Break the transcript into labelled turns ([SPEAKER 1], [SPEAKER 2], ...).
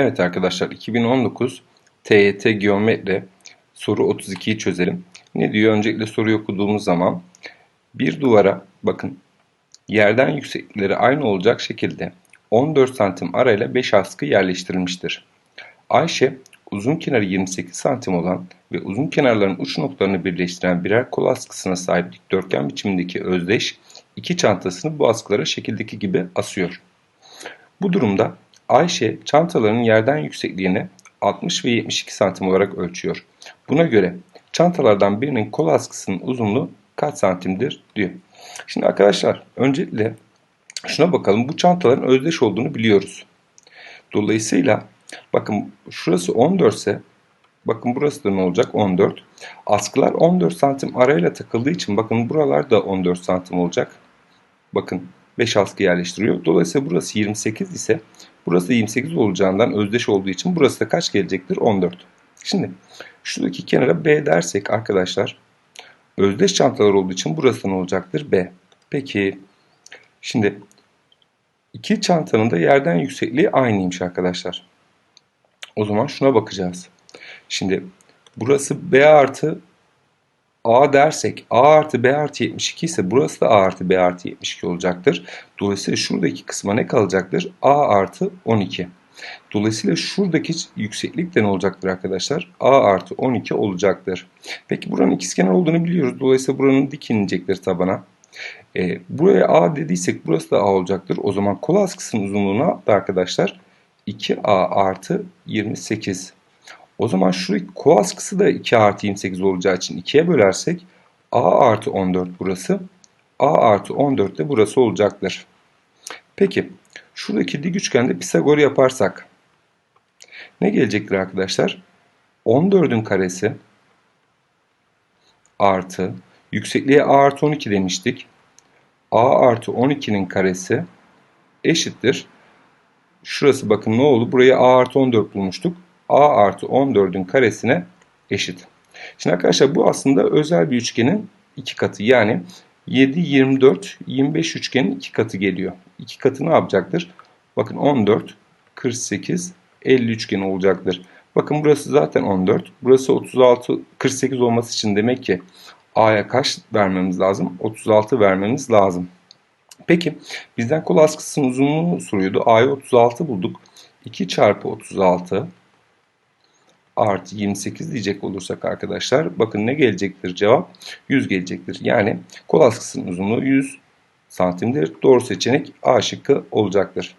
[SPEAKER 1] Evet arkadaşlar 2019 TYT Geometri soru 32'yi çözelim. Ne diyor? Öncelikle soruyu okuduğumuz zaman bir duvara bakın yerden yükseklikleri aynı olacak şekilde 14 santim arayla 5 askı yerleştirilmiştir. Ayşe uzun kenarı 28 santim olan ve uzun kenarların uç noktalarını birleştiren birer kol askısına sahip dikdörtgen biçimindeki özdeş iki çantasını bu askılara şekildeki gibi asıyor. Bu durumda Ayşe çantaların yerden yüksekliğini 60 ve 72 santim olarak ölçüyor. Buna göre çantalardan birinin kol askısının uzunluğu kaç santimdir diyor. Şimdi arkadaşlar öncelikle şuna bakalım. Bu çantaların özdeş olduğunu biliyoruz. Dolayısıyla bakın şurası 14 ise bakın burası da ne olacak 14. Askılar 14 santim arayla takıldığı için bakın buralar da 14 santim olacak. Bakın 5 askı yerleştiriyor. Dolayısıyla burası 28 ise burası da 28 olacağından özdeş olduğu için burası da kaç gelecektir? 14. Şimdi şuradaki kenara B dersek arkadaşlar özdeş çantalar olduğu için burası ne olacaktır? B. Peki şimdi iki çantanın da yerden yüksekliği aynıymış arkadaşlar. O zaman şuna bakacağız. Şimdi burası B artı A dersek A artı B artı 72 ise burası da A artı B artı 72 olacaktır. Dolayısıyla şuradaki kısma ne kalacaktır? A artı 12. Dolayısıyla şuradaki yükseklik de ne olacaktır arkadaşlar? A artı 12 olacaktır. Peki buranın ikizkenar olduğunu biliyoruz. Dolayısıyla buranın dik inecektir tabana. E, buraya A dediysek burası da A olacaktır. O zaman kol askısının uzunluğu ne yaptı arkadaşlar? 2A artı 28. O zaman şu kol askısı da 2 artı 28 olacağı için 2'ye bölersek A artı 14 burası. A artı 14 de burası olacaktır. Peki şuradaki dik üçgende Pisagor yaparsak ne gelecektir arkadaşlar? 14'ün karesi artı yüksekliğe A artı 12 demiştik. A artı 12'nin karesi eşittir. Şurası bakın ne oldu? Burayı A artı 14 bulmuştuk. A artı 14'ün karesine eşit. Şimdi arkadaşlar bu aslında özel bir üçgenin iki katı. Yani 7, 24, 25 üçgenin iki katı geliyor. İki katı ne yapacaktır? Bakın 14, 48, 50 üçgeni olacaktır. Bakın burası zaten 14. Burası 36, 48 olması için demek ki A'ya kaç vermemiz lazım? 36 vermemiz lazım. Peki bizden kol askısının uzunluğunu soruyordu. A'ya 36 bulduk. 2 çarpı 36 artı 28 diyecek olursak arkadaşlar bakın ne gelecektir cevap? 100 gelecektir. Yani kol askısının uzunluğu 100 santimdir. Doğru seçenek A şıkkı olacaktır.